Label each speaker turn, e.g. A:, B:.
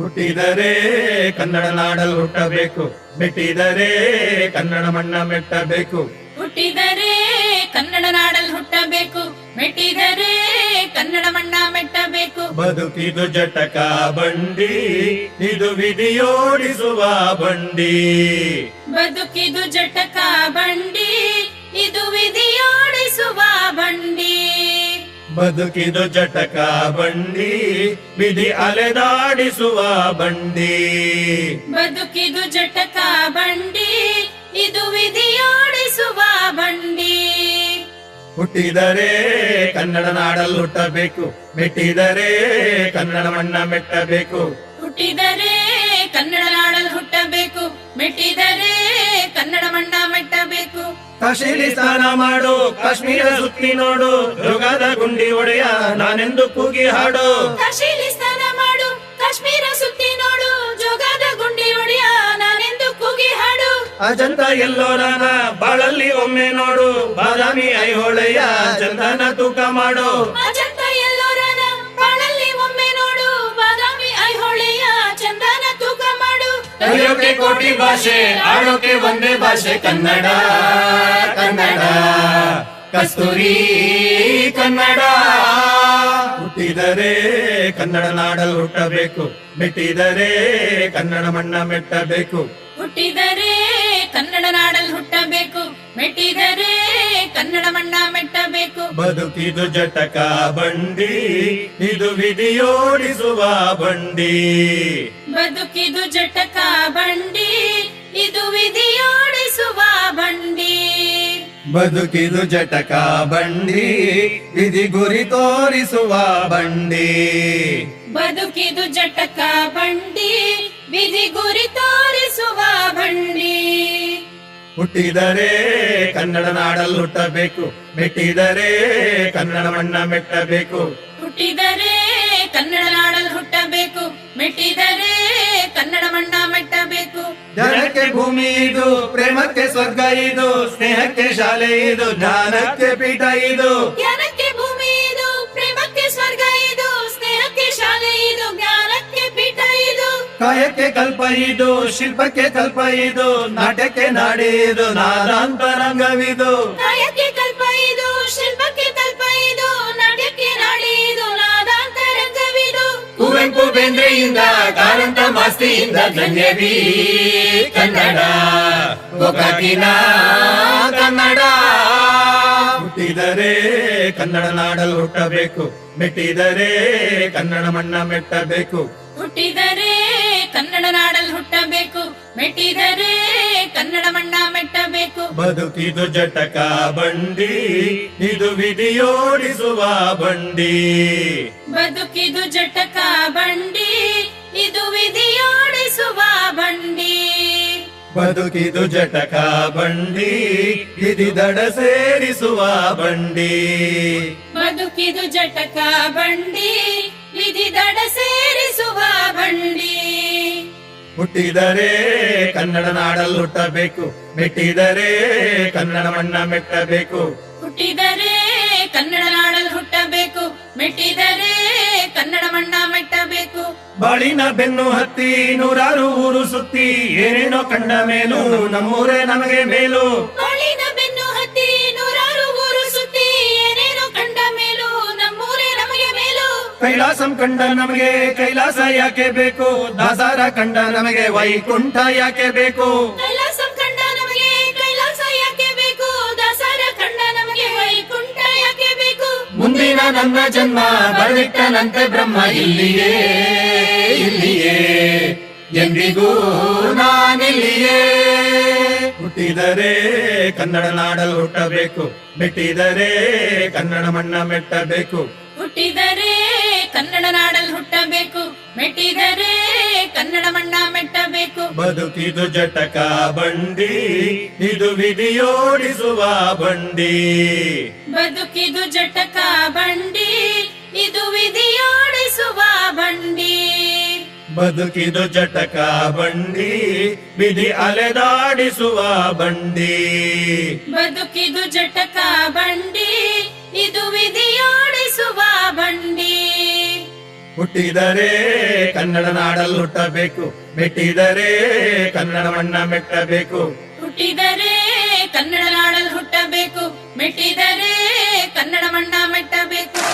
A: ಹುಟ್ಟಿದರೆ ಕನ್ನಡ ನಾಡಲ್ ಹುಟ್ಟಬೇಕು. ಮೆಟ್ಟಿದರೆ ಕನ್ನಡ ಮಣ್ಣ ಮೆಟ್ಟಬೇಕು.
B: ಹುಟ್ಟಿದರೆ ಕನ್ನಡ ನಾಡಲ್ ಹುಟ್ಟಬೇಕು. ಮೆಟ್ಟಿದರೆ ಕನ್ನಡ ಮಣ್ಣ ಮೆಟ್ಟಬೇಕು.
A: ಬದುಕಿದು ಜಟಕ ಬಂಡಿ ಇದು ವಿಧಿಯೋಡಿಸುವ ಬಂಡಿ.
B: ಬದುಕಿದು ಜಟಕ ಬಂಡಿ ಇದು ವಿಧಿಯೋಡಿಸುವ ಬಂಡಿ.
A: ಬದುಕಿದು ಜಟಕ ಬಂಡಿ ಬಿಡಿ ಅಲೆದಾಡಿಸುವ ಬಂಡಿ.
B: ಬದುಕಿದು ಜಟಕ ಬಂಡಿ ಇದು ವಿಧಿಯೋಡಿಸುವ ಬಂಡಿ.
A: ಹುಟ್ಟಿದರೆ ಕನ್ನಡ ನಾಡಲ್ಲಿ ಹುಟ್ಟಬೇಕು ಮೆಟ್ಟಿದರೆ ಕನ್ನಡ ಮಣ್ಣ ಮೆಟ್ಟಬೇಕು.
B: ಹುಟ್ಟಿದರೆ ಕನ್ನಡ ನಾಡಲ್ಲಿ ಹುಟ್ಟಬೇಕು ಮೆಟ್ಟಿದರೆ ಕನ್ನಡ ಮಣ್ಣ ಮೆಟ್ಟಬೇಕು.
A: ಕಾಶಿಲಿ ಸ್ನಾನ ಮಾಡು ಕಾಶ್ಮೀರ ಸುತ್ತಿ ನೋಡು ಯುಗದ ಗುಂಡಿ ಒಡೆಯ ನಾನೆಂದು ಕೂಗಿ ಹಾಡು.
B: ಕಾಶಿಲಿ ಸ್ನಾನ ಮಾಡು ಕಾಶ್ಮೀರ ಸುತ್ತಿ ನೋಡು ಜೋಗದ ಗುಂಡಿ ಒಡೆಯ ನಾನೆಂದು ಕೂಗಿ ಹಾಡು.
A: ಅಜಂತ ಎಲ್ಲೋರನ ಬಾಳಲ್ಲಿ ಒಮ್ಮೆ ನೋಡು ಬಾದಾಮಿ ಐಹೊಳೆಯ ಚಂದನ ತೂಕ ಮಾಡು. ಕಲಿಯೋಕೆ ಕೋಟಿ ಭಾಷೆ ಆಡೋಕೆ ಒಂದೇ ಭಾಷೆ ಕನ್ನಡ ಕನ್ನಡ. ಕಸ್ತೂರಿ ಕನ್ನಡ. ಹುಟ್ಟಿದರೆ ಕನ್ನಡ ನಾಡಲು ಹುಟ್ಟಬೇಕು ಮೆಟ್ಟಿದರೆ ಕನ್ನಡ ಮಣ್ಣ ಮೆಟ್ಟಬೇಕು.
B: ಹುಟ್ಟಿದರೆ ಕನ್ನಡ ನಾಡಲ್ ಹುಟ್ಟಬೇಕು ಮೆಟ್ಟಿದರೆ ಕನ್ನಡ ಮಣ್ಣ ಮೆಟ್ಟಬೇಕು.
A: ಬದುಕಿದು ಜಟಕ ಬಂಡಿ ಇದು ವಿಧಿಯೋಡಿಸುವ ಬಂಡಿ.
B: ಬದುಕಿದು ಜಟಕ ಬಂಡಿ ಇದು ವಿಧಿಯೋಡಿಸುವ ಬಂಡಿ.
A: ಬದುಕಿದು ಜಟಕ ಬಂಡಿ ವಿಧಿ ಗುರಿ ತೋರಿಸುವ ಬಂಡಿ.
B: ಬದುಕಿದು ಜಟಕ ಬಂಡಿ ವಿಧಿ ಗುರಿ ತೋರಿಸುವ ಬಂಡಿ.
A: ಹುಟ್ಟಿದರೆ ಕನ್ನಡ ನಾಡಲ್ಲಿ ಹುಟ್ಟಬೇಕು ಮೆಟ್ಟಿದರೆ ಕನ್ನಡ ಮಣ್ಣ ಮೆಟ್ಟಬೇಕು.
B: ಹುಟ್ಟಿದರೆ ಕನ್ನಡ ನಾಡಲ್ಲಿ ಹುಟ್ಟಬೇಕು ಮೆಟ್ಟಿದರೆ
A: ಜನಕ್ಕೆ ಭೂಮಿ ಇದು ಪ್ರೇಮಕ್ಕೆ ಸ್ವರ್ಗ ಇದು ಸ್ನೇಹಕ್ಕೆ ಶಾಲೆ ಇದು ಜ್ಞಾನಕ್ಕೆ ಪೀಠ ಇದು.
B: ಜ್ಞಾನಕ್ಕೆ ಭೂಮಿ ಇದು ಪ್ರೇಮಕ್ಕೆ ಸ್ವರ್ಗ ಇದು ಸ್ನೇಹಕ್ಕೆ ಶಾಲೆ ಇದು ಜ್ಞಾನಕ್ಕೆ ಪೀಠ ಇದು.
A: ಕಾಯಕ್ಕೆ ಕಲ್ಪ ಇದು ಶಿಲ್ಪಕ್ಕೆ ಕಲ್ಪ ಇದು ನಾಟ್ಯಕ್ಕೆ ನಾಡಿ ಇದು ನಾದಾಂತರಂಗವಿದು.
B: ಕಾಯಕ್ಕೆ ಕಲ್ಪ ಇದು ಶಿಲ್ಪಕ್ಕೆ ಕಲ್ಪ ಇದು ನಾಟ್ಯಕ್ಕೆ ನಾಡಿ ಇದು ನಾದಾಂತರಂಗವಿದು.
A: ಕುವೆಂಪು ಬೇಂದ್ರೆಯಿಂದ ಕಾರಂತ ಮಾಸ್ತಿಯಿಂದ ಧನ್ಯವೀ ಕನ್ನಡ. ಒಗಟಿನ ಕನ್ನಡ. ಹುಟ್ಟಿದರೆ ಕನ್ನಡ ನಾಡಲು ಹುಟ್ಟಬೇಕು. ಮೆಟ್ಟಿದರೆ ಕನ್ನಡ ಮಣ್ಣ ಮೆಟ್ಟಬೇಕು.
B: ಹುಟ್ಟಿದರೆ ಕನ್ನಡ ನಾಡಲು ಹುಟ್ಟಬೇಕು. ಮೆಟ್ಟಿದರೆ ಕನ್ನಡ ಮಣ್ಣ ಮೆಟ್ಟಬೇಕು.
A: ಬದುಕಿದು ಜಟಕ ಬಂಡಿ ಇದು ವಿಧಿಯೋಡಿಸುವ ಬಂಡಿ.
B: ಬದುಕಿದು ಜಟಕ ಬಂಡಿ
A: ಬದುಕಿದು ಜಟಕ ಬಂಡಿ ಇದಿ ದಡ ಸೇರಿಸುವ ಬಂಡಿ.
B: ಬದುಕಿದು ಜಟಕ ಬಂಡಿ ವಿಧಿ ದಡ ಸೇರಿಸುವ ಬಂಡಿ.
A: ಹುಟ್ಟಿದರೆ ಕನ್ನಡ ನಾಡಲ್ಲಿ ಹುಟ್ಟಬೇಕು ಮೆಟ್ಟಿದರೆ ಕನ್ನಡ ಮಣ್ಣ ಮೆಟ್ಟಬೇಕು.
B: ಹುಟ್ಟಿದರೆ ಕನ್ನಡ ನಾಡಲ್ಲಿ ಹುಟ್ಟಬೇಕು ಮೆಟ್ಟಿದರೆ ಕನ್ನಡ ಮಣ್ಣ ಮೆಟ್ಟಬೇಕು.
A: ಬಾಳಿನ ಬೆನ್ನು ಹತ್ತಿ ನೂರಾರು ಊರು ಸುತ್ತಿ ಏನೇನೋ ಕಂಡ ಮೇಲೂ ನಮ್ಮೂರೇ ನಮಗೆ ಮೇಲು.
B: ಬಾಳಿನ ಬೆನ್ನು ಹತ್ತಿ ನೂರಾರು ಊರು ಸುತ್ತಿ ಏನೇನೋ ಕಂಡ ಮೇಲೂ ನಮ್ಮೂರೇ ನಮಗೆ ಮೇಲು.
A: ಕೈಲಾಸಂ ಕಂಡ ನಮಗೆ ಕೈಲಾಸ ಯಾಕೆ ಬೇಕು? ದಾಸಾರ ಕಂಡ ನಮಗೆ ವೈಕುಂಠ ಯಾಕೆ ಬೇಕು?
B: ಕೈಲಾಸ ಕಂಡ ನಮಗೆ ಕೈಲಾಸ ಯಾಕೆ ಬೇಕು? ದಾಸರ ಕಂಡ ನಮಗೆ ವೈಕುಂಠ ಯಾಕೆ ಬೇಕು?
A: ಮುಂದಿನ ನನ್ನ ಜನ್ಮ ಬರೆದಿಟ್ಟನಂತೆ ಬ್ರಹ್ಮ ಇಲ್ಲಿಯೇ. ಇಲ್ಲಿಯೇ ಎಂದಿಗೂ ನಾನಿಲ್ಲಿಯೇ. ಹುಟ್ಟಿದರೆ ಕನ್ನಡ ನಾಡಲು ಹುಟ್ಟಬೇಕು. ಮೆಟ್ಟಿದರೆ ಕನ್ನಡ ಮಣ್ಣ ಮೆಟ್ಟಬೇಕು.
B: ಹುಟ್ಟಿದರೆ ಕನ್ನಡ ನಾಡಲು ಹುಟ್ಟಬೇಕು. ಮೆಟ್ಟಿದರೆ ಕನ್ನಡ ಮಣ್ಣ ಮೆಟ್ಟಬೇಕು.
A: ಬದುಕಿದು ಜಟಕ ಬಂಡಿ ಇದು ವಿಧಿಯೋಡಿಸುವ ಬಂಡಿ.
B: ಬದುಕಿದು ಜಟಕ ಬಂಡಿ ಇದು ವಿಧಿಯೋಡಿಸುವ ಬಂಡಿ.
A: ಬದುಕಿದು ಜಟಕ ಬಂಡಿ ವಿಧಿ ಅಲೆದಾಡಿಸುವ ಬಂಡಿ.
B: ಬದುಕಿದು ಜಟಕ ಬಂಡಿ ಇದು ವಿಧಿಯೋಡಿಸುವ ಬಂಡಿ.
A: ಹುಟ್ಟಿದರೆ ಕನ್ನಡ ನಾಡಲ್ಲಿ ಹುಟ್ಟಬೇಕು ಮೆಟ್ಟಿದರೆ ಕನ್ನಡ ಮಣ್ಣ ಮೆಟ್ಟಬೇಕು.
B: ಹುಟ್ಟಿದರೆ ಕನ್ನಡ ನಾಡಲ್ಲಿ ಹುಟ್ಟಬೇಕು ಮೆಟ್ಟಿದರೆ ಕನ್ನಡ ಮಣ್ಣ ಮೆಟ್ಟಬೇಕು.